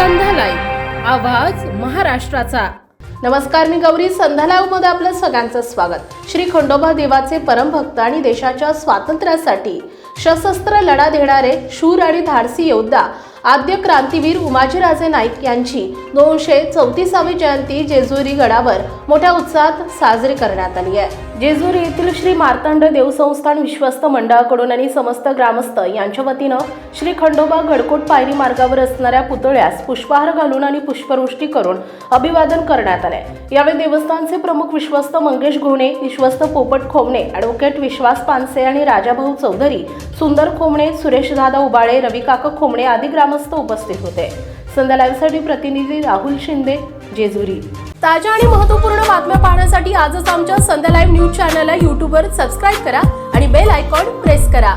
संध्यालाय आवाज महाराष्ट्राचा. नमस्कार मी गौरी. संध्या मध्ये आपलं सगळ्यांचं स्वागत. श्री खंडोबा देवाचे परमभक्त आणि देशाच्या स्वातंत्र्यासाठी सशस्त्र लढा देणारे शूर आणि धाडसी योद्धा आद्य क्रांतीवीर उमाजीराजे नाईक यांची दोनशे चौतीसावी जयंती जेजुरी गडावर मोठ्या उत्साहात साजरी करण्यात आली आहे. जेजुरी येथील श्री मार्तंड देवसंस्थान विश्वस्त मंडळाकडून आणि समस्त ग्रामस्थ यांच्या वतीनं श्री खंडोबा गडकोट पायरी मार्गावर असणाऱ्या पुतळ्यास पुष्पहार घालून आणि पुष्पवृष्टी करून अभिवादन करण्यात आले यावेळी देवस्थानचे प्रमुख विश्वस्त मंगेश घोणे विश्वस्त पोपट खोमणे ॲडव्होकेट विश्वास पानसे आणि राजाभाऊ चौधरी सुंदर खोमणे सुरेश दादा उबाळे रविकाका खोमणे आदी ग्रामस्थ उपस्थित होते. संध्या लाईव्हसाठी प्रतिनिधी राहुल शिंदे जेजुरी. ताज्या आणि महत्त्वपूर्ण बातम्या पाहण्यासाठी आजच आमच्या संध्या लाईव्ह न्यूज चॅनलला यूट्यूबवर सबस्क्राईब करा आणि बेल आयकॉन प्रेस करा.